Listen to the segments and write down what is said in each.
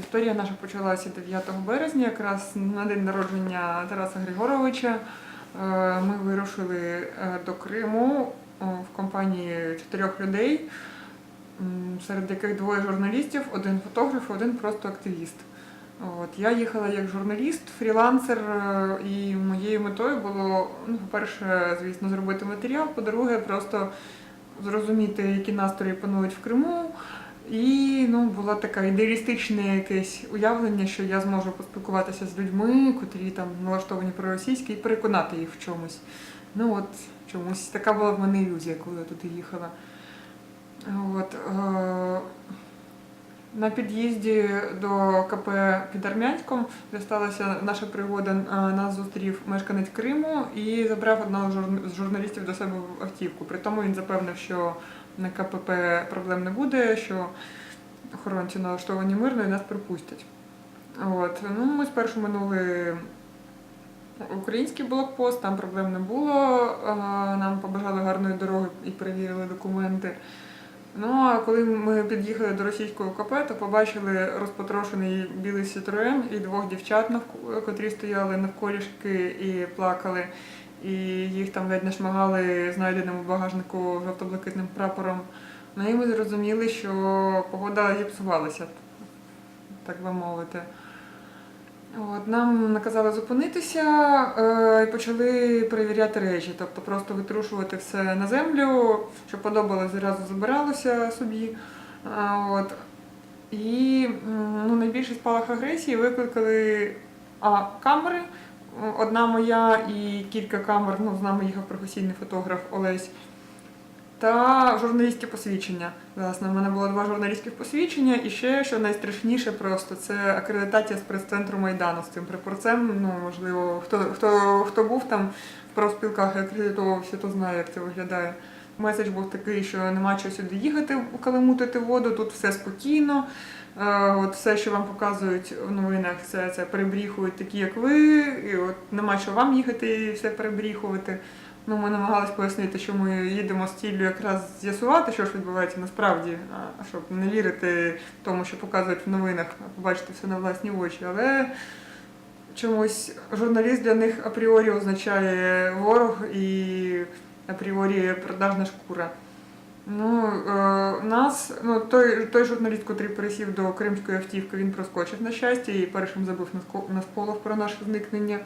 Історія наша почалася 9 березня, якраз на день народження Тараса Григоровича. Е, Ми вирушили е, до Криму е, в компанії чотирьох людей, серед яких двоє журналістів, один фотограф, один просто активіст. От я їхала як журналіст, фрілансер, і моєю метою було, ну, по-перше, звісно, зробити матеріал, по-друге, просто зрозуміти, які настрої панують в Криму. І ну, було таке ідеалістичне якесь уявлення, що я зможу поспілкуватися з людьми, котрі там налаштовані проросійські, і переконати їх в чомусь. Ну от чомусь така була в мене ілюзія, коли я туди їхала. От, е- на під'їзді до КП під Армянськом, де наша пригода, е, нас зустрів мешканець Криму і забрав одного з журналістів до себе в автівку. При тому він запевнив, що на КПП проблем не буде, що охоронці налаштовані мирно і нас припустять. От. Ну, ми спершу минули український блокпост, там проблем не було. Нам побажали гарної дороги і перевірили документи. Ну а коли ми під'їхали до російського КП, то побачили розпотрошений білий Citroen і двох дівчат, котрі стояли навколішки і плакали. І їх там ледь не шмагали знайденим у багажнику жовто-блакитним прапором. Ну і ми зрозуміли, що погода зіпсувалася, так би мовити. От, нам наказали зупинитися е, і почали перевіряти речі, тобто просто витрушувати все на землю, що подобалось, зразу забиралося собі. А, от. І ну, найбільший спалах агресії викликали а, камери. Одна моя і кілька камер, ну, з нами їхав професійний фотограф Олесь. Та журналістські посвідчення. Власне, в мене було два журналістських посвідчення, і ще що найстрашніше просто це акредитація з прес-центру Майдану з цим прапорцем. Ну, можливо, хто, хто, хто був там в профспілках і акредитовувався, то знає, як це виглядає. Меседж був такий, що нема чого сюди їхати, каламутити воду, тут все спокійно. Е, От все, що вам показують в новинах, все це перебріхують такі, як ви, і от нема чого вам їхати і все перебріхувати. Ну, ми намагалися пояснити, що ми їдемо з ціллю якраз з'ясувати, що ж відбувається насправді, щоб не вірити тому, що показують в новинах, а побачити все на власні очі. Але чомусь журналіст для них апріорі означає ворог і апріорі продажна шкура. Ну, е, нас, ну, той, той журналіст, котрий пересів до кримської автівки, він проскочив на щастя і першим забив на сполох про наше зникнення.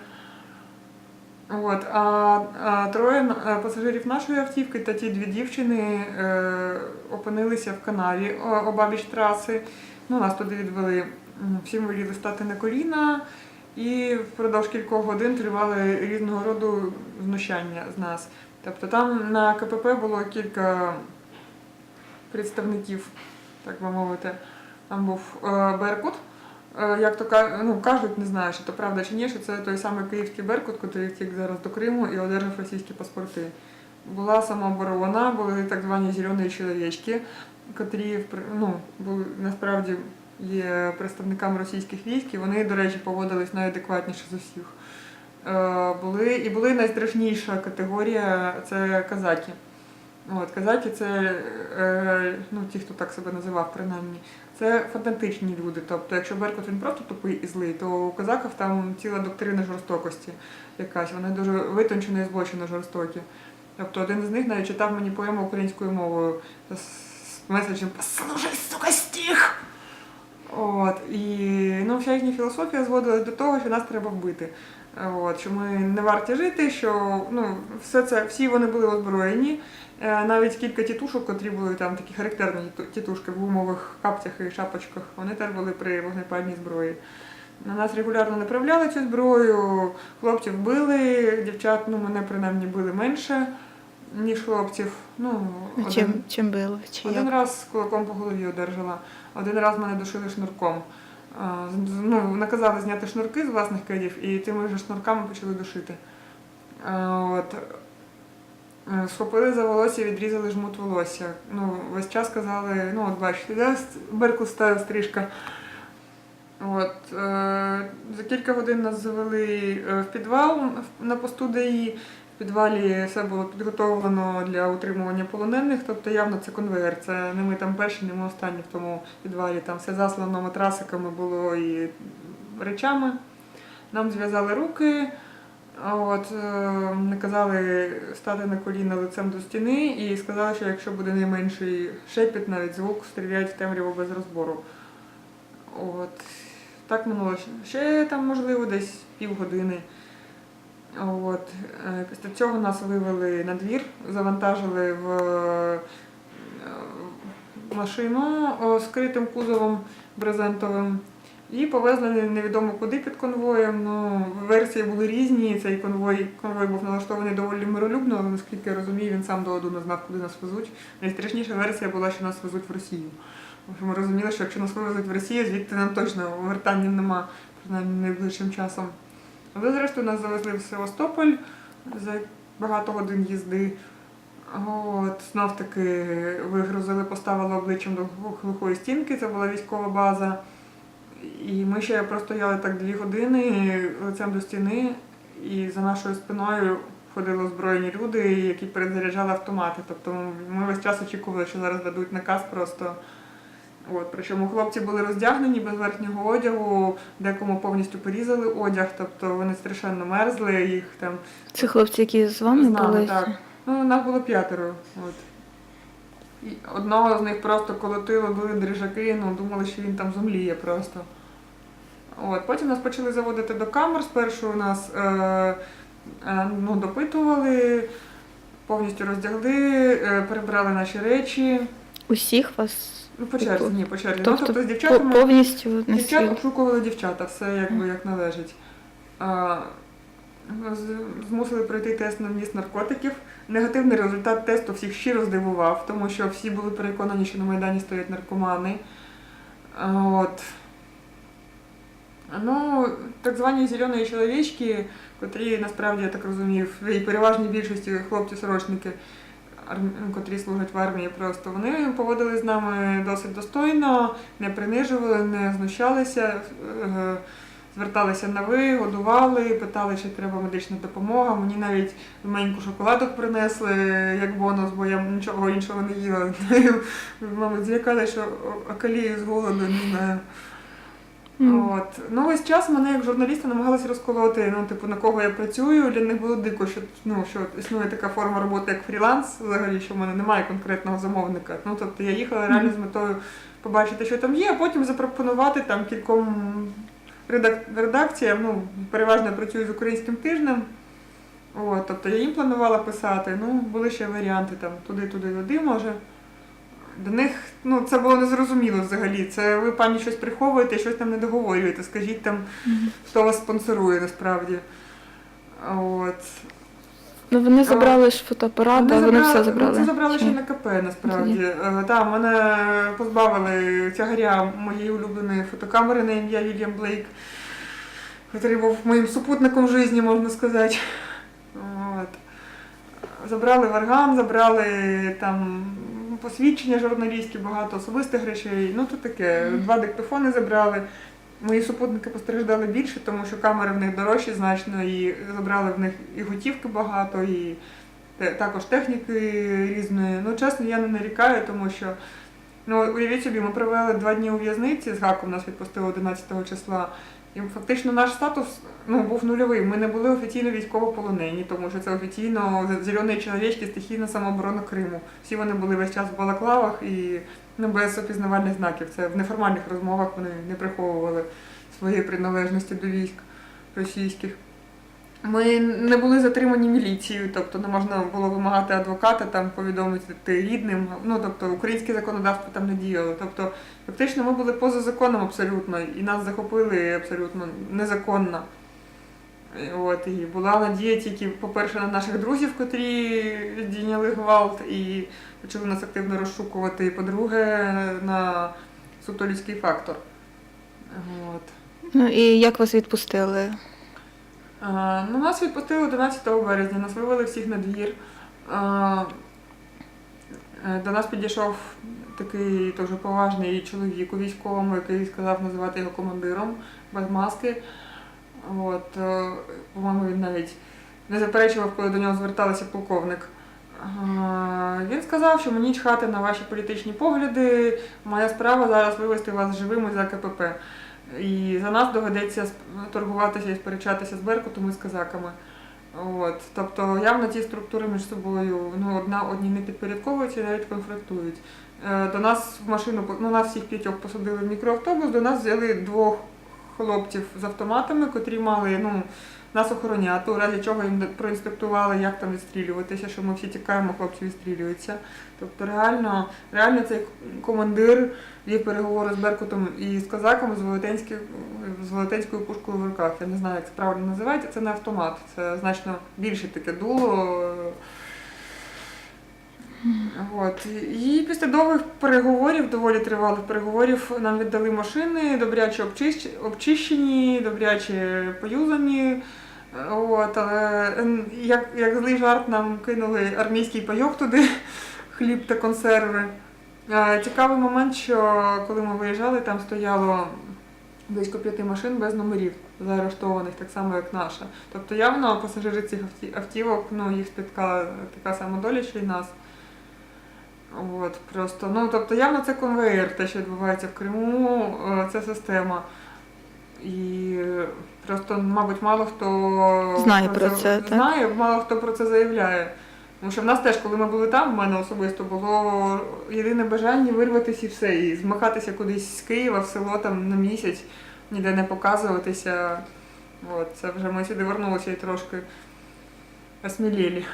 От, а, а троє е, пасажирів нашої автівки та ті дві дівчини е, опинилися в канаві обабіч траси. Ну, нас туди відвели. Всім воліли стати на коліна, і впродовж кількох годин тривали різного роду знущання з нас. Тобто там на КПП було кілька представників, так би мовити. Там був е, Беркут. Е, Як то ну, кажуть, не знаю, чи то правда чи ні, що це той самий київський Беркут, який втік зараз до Криму і одержав російські паспорти. Була самооборона, були так звані зелені чоловічки, котрі ну, були насправді є представниками російських військ, і вони, до речі, поводились найадекватніше з усіх. Е, Були, і були найстрашніша категорія це казаки. От, казаки це е, ну, ті, хто так себе називав, принаймні. Це фантастичні люди. Тобто, якщо Беркут він просто тупий і злий, то у казаків там ціла доктрина жорстокості якась. Вони дуже витончено і збочено жорстокі. Тобто один з них навіть читав мені поему українською мовою з меседжем «Послухай, сука, стих!» От, і ну, вся їхня філософія зводилась до того, що нас треба вбити. От, що ми не варті жити, що ну, все це, всі вони були озброєні. Е, Навіть кілька тітушок, котрі були там такі характерні тітушки в гумових капцях і шапочках, вони теж були при вогнепальній зброї. На нас регулярно направляли цю зброю, хлопців били, дівчат, ну мене принаймні били менше, ніж хлопців. Ну, один- Чим, чим було? Чи один як? раз кулаком по голові одержала, один раз мене душили шнурком. А, Ну, наказали зняти шнурки з власних кедів, і тими ж шнурками почали душити. А, От. Е, Схопили за волосся, відрізали жмут волосся. Ну, весь час казали, ну от бачите, Беркут стає стрижка. От, е, за кілька годин нас завели е, в підвал на посту ДАІ. Підвалі все було підготовлено для утримування полонених, тобто явно це конвейер. Це не ми там перші, не ми останні в тому підвалі. Там все заслано матрасиками було і речами. Нам зв'язали руки, от, е, наказали стати на коліна лицем до стіни і сказали, що якщо буде найменший шепіт, навіть звук, стріляють в темряву без розбору. От. Так минуло ще там, можливо, десь півгодини. От. е, Після цього нас вивели на двір, завантажили в е, машину з критим кузовом брезентовим і повезли невідомо куди під конвоєм. Ну, версії були різні. Цей конвой, конвой був налаштований доволі миролюбно, але наскільки я розумію, він сам до ладу не знав, куди нас везуть. Найстрашніша версія була, що нас везуть в Росію. Ми розуміли, що якщо нас вивезуть в Росію, звідти нам точно вертання нема, принаймні найближчим часом. Але зрештою нас завезли в Севастополь за багато годин їзди. От, знов таки вигрузили, поставили обличчям до глухої стінки, це була військова база. І ми ще простояли так дві години лицем до стіни, і за нашою спиною ходили озброєні люди, які перезаряджали автомати. Тобто ми весь час очікували, що зараз дадуть наказ просто. От, причому хлопці були роздягнені без верхнього одягу, декому повністю порізали одяг, тобто вони страшенно мерзли, їх там Це хлопці, які з вами з нами, були? так. Ну, нас було п'ятеро. От. І одного з них просто колотило, були дрижаки, ну, думали, що він там зумліє просто. От. Потім нас почали заводити до камер. Спершу нас е, е, ну, допитували, повністю роздягли, е, перебрали наші речі. Усіх вас? Ну, по черзі, ні, по черзі. Тобто, ну, тобто з дівчатами. повністю Дівчат обшукували дівчата, все якби як належить. А, Змусили пройти тест на вміст наркотиків. Негативний результат тесту всіх щиро здивував, тому що всі були переконані, що на Майдані стоять наркомани. От. Ну, так звані зелені чоловічки, котрі насправді, я так розумію, в переважній більшості хлопці-сорочники, котрі служать в армії просто, вони поводили з нами досить достойно, не принижували, не знущалися, е, зверталися на ви, годували, питали, чи треба медична допомога. Мені навіть маленьку шоколадок принесли як бонус, бо я нічого іншого не їла. Мабуть, злякали, що окалію з голоду, не знаю. М. От. Ну, весь час мене як журналіста намагалися розколоти, ну, типу, на кого я працюю. Для них було дико, що, ну, що існує така форма роботи, як фріланс, взагалі, що в мене немає конкретного замовника. Ну, тобто я їхала реально з метою побачити, що там є, а потім запропонувати там кільком редак- редакціям. Ну, переважно я працюю з українським тижнем. От, тобто я їм планувала писати. Ну, були ще варіанти там туди-туди, туди, може. До них ну, це було незрозуміло взагалі. Це ви пані щось приховуєте, щось там не договорюєте. Скажіть там, хто вас спонсорує насправді. От. Ну вони забрали ж фотоапарат, а вони все забрали. Це забрали ще на КП, насправді. Е, Так, мене позбавили тягаря моєї улюбленої фотокамери на ім'я Вільям Блейк, який був моїм супутником в житті, можна сказати. От. Забрали варган, забрали там посвідчення журналістські, багато особистих речей. Ну, то таке. Два диктофони забрали. Мої супутники постраждали більше, тому що камери в них дорожчі значно, і забрали в них і готівки багато, і також техніки різної. Ну, чесно, я не нарікаю, тому що ну, уявіть собі, ми провели два дні у в'язниці, з гаком нас відпустили 11 числа. І фактично наш статус ну, був нульовий. Ми не були офіційно військовополонені, тому що це офіційно зелені чоловічки, стихійна самооборона Криму. Всі вони були весь час в балаклавах і ну, без опізнавальних знаків. Це в неформальних розмовах вони не приховували своєї приналежності до військ російських. Ми не були затримані міліцією, тобто не можна було вимагати адвоката, там повідомити рідним. Ну тобто українське законодавство там не діяло. Тобто, фактично, ми були поза законом абсолютно, і нас захопили абсолютно незаконно. От, і була надія тільки, по-перше, на наших друзів, котрі здійняли гвалт і почали нас активно розшукувати. І по-друге, на суто людський фактор. От. Ну і як вас відпустили? Ну, нас відпустили 11 березня, нас вивели всіх на двір. Е, До нас підійшов такий дуже поважний чоловік у військовому, який сказав називати його командиром без маски. От, е, по-моєму, він навіть не заперечував, коли до нього зверталися полковник. Е, Він сказав, що мені чхати на ваші політичні погляди. Моя справа зараз вивести вас живими за КПП. І за нас доведеться торгуватися і сперечатися з Беркутом і з казаками. От. Тобто явно ті структури між собою ну, одна одні не підпорядковуються і навіть конфліктують. Е, До нас в машину, ну, нас всіх п'ятьох посадили в мікроавтобус, до нас взяли двох хлопців з автоматами, котрі мали ну, нас охороняти, у разі чого їм проінструктували, як там відстрілюватися, що ми всі тікаємо, хлопці відстрілюються. Тобто реально, реально цей командир вів переговори з Беркутом і з казаками з, з велетенською пушкою в руках. Я не знаю, як це правильно називається. Це не автомат, це значно більше таке дуло. От. І після довгих переговорів, доволі тривалих переговорів, нам віддали машини, добряче обчищ- обчищені, добряче поюзані. От, але як, як злий жарт нам кинули армійський пайок туди, хліб та консерви. Цікавий момент, що коли ми виїжджали, там стояло близько п'яти машин без номерів заарештованих, так само як наша. Тобто явно пасажири цих автівок, ну, їх спіткала така сама доля, що й нас. От, просто, ну, тобто явно це конвейер, те, що відбувається в Криму, це система. І просто, мабуть, мало хто Знає про це, так? знає, мало хто про це заявляє. Тому що в нас теж, коли ми були там, в мене особисто було єдине бажання вирватися і все, і змахатися кудись з Києва в село там на місяць, ніде не показуватися. От, це вже ми сюди вернулися і трошки осмілілі.